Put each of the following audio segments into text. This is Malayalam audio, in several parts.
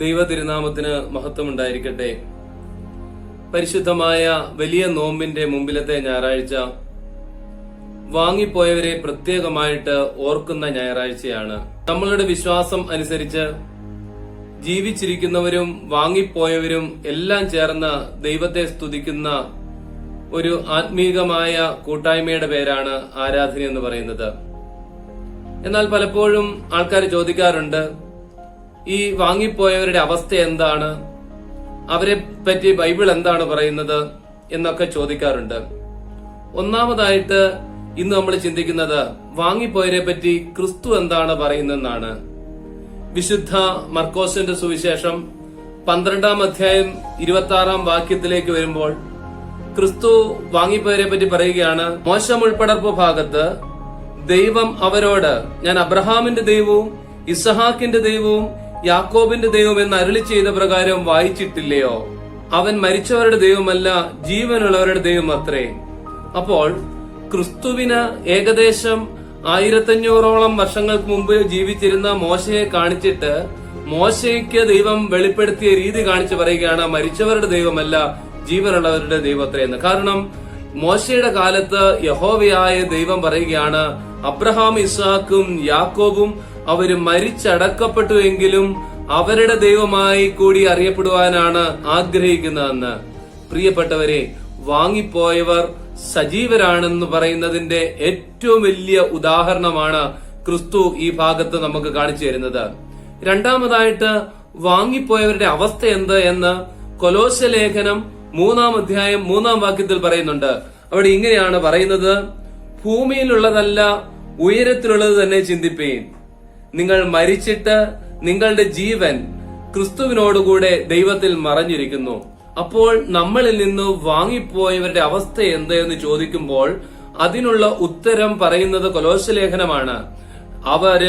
ദൈവ തിരുനാമത്തിന് മഹത്വം ഉണ്ടായിരിക്കട്ടെ പരിശുദ്ധമായ വലിയ നോമ്പിന്റെ മുമ്പിലത്തെ ഞായറാഴ്ച വാങ്ങിപ്പോയവരെ പ്രത്യേകമായിട്ട് ഓർക്കുന്ന ഞായറാഴ്ചയാണ്. നമ്മളുടെ വിശ്വാസം അനുസരിച്ച് ജീവിച്ചിരിക്കുന്നവരും വാങ്ങിപ്പോയവരും എല്ലാം ചേർന്ന് ദൈവത്തെ സ്തുതിക്കുന്ന ഒരു ആത്മീകമായ കൂട്ടായ്മയുടെ പേരാണ് ആരാധന എന്ന് പറയുന്നത്. എന്നാൽ പലപ്പോഴും ആൾക്കാർ ചോദിക്കാറുണ്ട് ഈ വാങ്ങിപ്പോയവരുടെ അവസ്ഥ എന്താണ്? അവരെ പറ്റി ബൈബിൾ എന്താണ് പറയുന്നത് എന്നൊക്കെ ചോദിക്കാറുണ്ട്. ഒന്നാമതായിട്ട് ഇന്ന് നമ്മൾ ചിന്തിക്കുന്നത് വാങ്ങിപ്പോയവരെ പറ്റി ക്രിസ്തു എന്താണ് പറയുന്നതെന്നാണ്. വിശുദ്ധ മർക്കോസിന്റെ സുവിശേഷം പന്ത്രണ്ടാം അധ്യായം ഇരുപത്തി ആറാം വാക്യത്തിലേക്ക് വരുമ്പോൾ ക്രിസ്തു വാങ്ങിപ്പോയവരെ പറ്റി പറയുകയാണ് മോശം ഉൾപ്പെടർപ്പ് ഭാഗത്ത് ദൈവം അവരോട് ഞാൻ അബ്രഹാമിന്റെ ദൈവവും ഇസഹാക്കിന്റെ ദൈവവും യാക്കോബിന്റെ ദൈവം എന്ന് അരുളി ചെയ്ത പ്രകാരം വായിച്ചിട്ടില്ലയോ? അവൻ മരിച്ചവരുടെ ദൈവമല്ല ജീവനുള്ളവരുടെ ദൈവം അത്രേ അപ്പോൾ ക്രിസ്തുവിന് ഏകദേശം ആയിരത്തഞ്ഞൂറോളം വർഷങ്ങൾക്ക് മുമ്പ് ജീവിച്ചിരുന്ന മോശയെ കാണിച്ചിട്ട് മോശയ്ക്ക് ദൈവം വെളിപ്പെടുത്തിയ രീതി കാണിച്ചു പറയുകയാണ് മരിച്ചവരുടെ ദൈവമല്ല ജീവനുള്ളവരുടെ ദൈവത്രേ എന്ന്. കാരണം മോശയുടെ കാലത്ത് യഹോവയായ ദൈവം പറയുകയാണ് അബ്രഹാം ഇസാക്കും യാക്കോബും അവർ മരിച്ചടക്കപ്പെട്ടുവെങ്കിലും അവരുടെ ദൈവമായി കൂടി അറിയപ്പെടുവാനാണ് ആഗ്രഹിക്കുന്നതെന്ന്. പ്രിയപ്പെട്ടവരെ വാങ്ങിപ്പോയവർ സജീവരാണെന്ന് പറയുന്നതിന്റെ ഏറ്റവും വലിയ ഉദാഹരണമാണ് ക്രിസ്തു ഈ ഭാഗത്ത് നമുക്ക് കാണിച്ചു തരുന്നത്. രണ്ടാമതായിട്ട് വാങ്ങിപ്പോയവരുടെ അവസ്ഥ എന്ത് എന്ന് കൊലോശ ലേഖനം മൂന്നാം അധ്യായം മൂന്നാം വാക്യത്തിൽ പറയുന്നുണ്ട്. അവിടെ ഇങ്ങനെയാണ് പറയുന്നത് ഭൂമിയിലുള്ളതല്ല ഉയരത്തിലുള്ളത് തന്നെ ചിന്തിപ്പീൻ. നിങ്ങൾ മരിച്ചിട്ട് നിങ്ങളുടെ ജീവൻ ക്രിസ്തുവിനോടുകൂടെ ദൈവത്തിൽ മറഞ്ഞിരിക്കുന്നു. അപ്പോൾ നമ്മളിൽ നിന്ന് വാങ്ങിപ്പോയവരുടെ അവസ്ഥ എന്ത് എന്ന് ചോദിക്കുമ്പോൾ അതിനുള്ള ഉത്തരം പറയുന്നത് കൊലോശലേഖനമാണ്. അവർ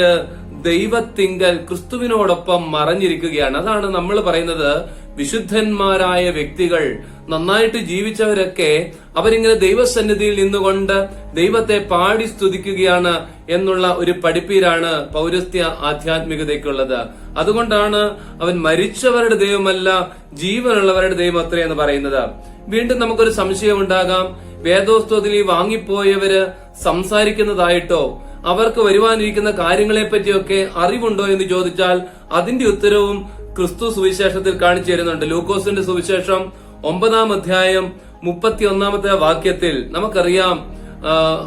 ദൈവത്തിങ്കൽ ക്രിസ്തുവിനോടൊപ്പം മറഞ്ഞിരിക്കുകയാണ്. അതാണ് നമ്മൾ പറയുന്നത് വിശുദ്ധന്മാരായ വ്യക്തികൾ നന്നായിട്ട് ജീവിച്ചവരൊക്കെ അവരിങ്ങനെ ദൈവസന്നിധിയിൽ നിന്നുകൊണ്ട് ദൈവത്തെ പാടി സ്തുതിക്കുകയാണ് എന്നുള്ള ഒരു പഠിപ്പീരാണ് പൗരസ്ത്യ ആധ്യാത്മികതയ്ക്കുള്ളത്. അതുകൊണ്ടാണ് അവൻ മരിച്ചവരുടെ ദൈവമല്ല ജീവനുള്ളവരുടെ ദൈവം അത്രേ എന്ന് പറയുന്നത്. വീണ്ടും നമുക്കൊരു സംശയം ഉണ്ടാകാം വേദോസ്തോതിൽ വാങ്ങിപ്പോയവര് സംസാരിക്കുന്നതായിട്ടോ അവർക്ക് വരുവാനിരിക്കുന്ന കാര്യങ്ങളെ പറ്റിയൊക്കെ അറിവുണ്ടോ എന്ന് ചോദിച്ചാൽ അതിന്റെ ഉത്തരവും ക്രിസ്തു സുവിശേഷത്തിൽ കാണിച്ചു തരുന്നുണ്ട്. ലൂക്കോസിന്റെ സുവിശേഷം ഒമ്പതാം അധ്യായം മുപ്പത്തി ഒന്നാമത്തെ വാക്യത്തിൽ നമുക്കറിയാം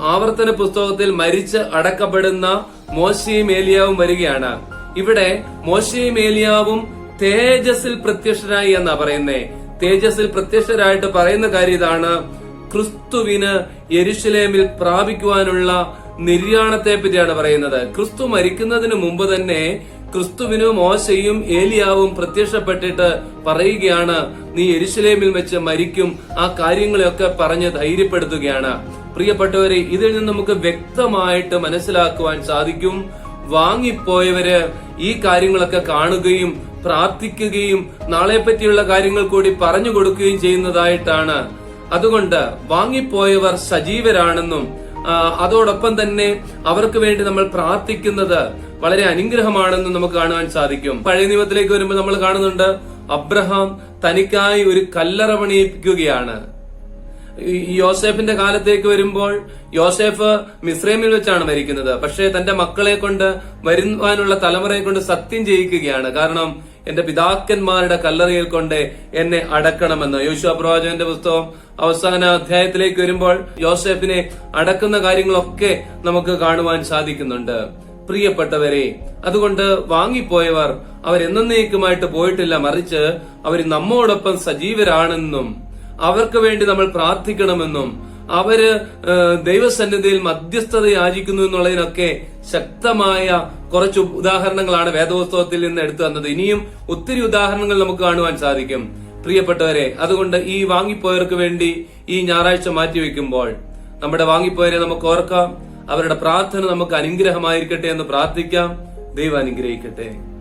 ആവർത്തന പുസ്തകത്തിൽ മരിച്ച് അടക്കപ്പെടുന്ന മോശയും ഏലിയാവും വരികയാണ്. ഇവിടെ മോശയും ഏലിയാവും തേജസ്സിൽ പ്രത്യക്ഷരായി എന്നാ പറയുന്നേ. തേജസ്സിൽ പ്രത്യക്ഷരായിട്ട് പറയുന്ന കാര്യം ഇതാണ് ക്രിസ്തുവിന് യെരുഷലേമിൽ പ്രാപിക്കുവാനുള്ള നിര്യാണത്തെ പറ്റിയാണ് പറയുന്നത്. ക്രിസ്തു മരിക്കുന്നതിന് മുമ്പ് തന്നെ ക്രിസ്തുവിനും മോശയും ഏലിയാവും പ്രത്യക്ഷപ്പെട്ടിട്ട് പറയുകയാണ് നീ എരിശിലേമിൽ വെച്ച് മരിക്കും. ആ കാര്യങ്ങളെയൊക്കെ പറഞ്ഞ് ധൈര്യപ്പെടുത്തുകയാണ്. പ്രിയപ്പെട്ടവരെ ഇതിൽ നിന്ന് നമുക്ക് വ്യക്തമായിട്ട് മനസ്സിലാക്കുവാൻ സാധിക്കും. വാങ്ങിപ്പോയവര് ഈ കാര്യങ്ങളൊക്കെ കാണുകയും പ്രാർത്ഥിക്കുകയും നാളെ പറ്റിയുള്ള കാര്യങ്ങൾ കൂടി പറഞ്ഞു കൊടുക്കുകയും ചെയ്യുന്നതായിട്ടാണ്. അതുകൊണ്ട് വാങ്ങിപ്പോയവർ സജീവരാണെന്നും അതോടൊപ്പം തന്നെ അവർക്ക് വേണ്ടി നമ്മൾ പ്രാർത്ഥിക്കുന്നത് വളരെ അനുഗ്രഹമാണെന്ന് നമുക്ക് കാണുവാൻ സാധിക്കും. പഴയ നിയമത്തിലേക്ക് വരുമ്പോൾ നമ്മൾ കാണുന്നുണ്ട് അബ്രഹാം തനിക്കായി ഒരു കല്ലറ പണിയിപ്പിക്കുകയാണ്. യോസേഫിന്റെ കാലത്തേക്ക് വരുമ്പോൾ യോസേഫ് മിസ്രൈമിൽ വെച്ചാണ് മരിക്കുന്നത്. പക്ഷേ തന്റെ മക്കളെ കൊണ്ട് വരുവാനുള്ള തലമുറയെ കൊണ്ട് സത്യം ചെയ്യിക്കുകയാണ്. കാരണം എന്റെ പിതാക്കന്മാരുടെ കല്ലറയിൽ കൊണ്ട് എന്നെ അടക്കണമെന്ന്. യോശു പ്രവാചകന്റെ പുസ്തകം അവസാന അധ്യായത്തിലേക്ക് വരുമ്പോൾ യോസേഫിനെ അടക്കുന്ന കാര്യങ്ങളൊക്കെ നമുക്ക് കാണുവാൻ സാധിക്കുന്നുണ്ട്. പ്രിയപ്പെട്ടവരെ അതുകൊണ്ട് വാങ്ങിപ്പോയവർ അവരെന്നേക്കുമായിട്ട് പോയിട്ടില്ല. മറിച്ച് അവർ നമ്മോടൊപ്പം സജീവരാണെന്നും അവർക്ക് വേണ്ടി നമ്മൾ പ്രാർത്ഥിക്കണമെന്നും അവർ ദൈവസന്നിധിയിൽ മധ്യസ്ഥത യാചിക്കുന്നു എന്നുള്ളതിനൊക്കെ ശക്തമായ കുറച്ച് ഉദാഹരണങ്ങളാണ് വേദോത്സവത്തിൽ നിന്ന് എടുത്തു തന്നത്. ഇനിയും ഒത്തിരി ഉദാഹരണങ്ങൾ നമുക്ക് കാണുവാൻ സാധിക്കും. പ്രിയപ്പെട്ടവരെ അതുകൊണ്ട് ഈ വാങ്ങിപ്പോയവർക്ക് വേണ്ടി ഈ ഞായറാഴ്ച മാറ്റിവെക്കുമ്പോൾ നമ്മുടെ വാങ്ങിപ്പോയവരെ നമുക്ക് ഓർക്കാം. അവരുടെ പ്രാർത്ഥന നമുക്ക് അനുഗ്രഹമായിരിക്കട്ടെ എന്ന് പ്രാർത്ഥിക്കാം. ദൈവം അനുഗ്രഹിക്കട്ടെ.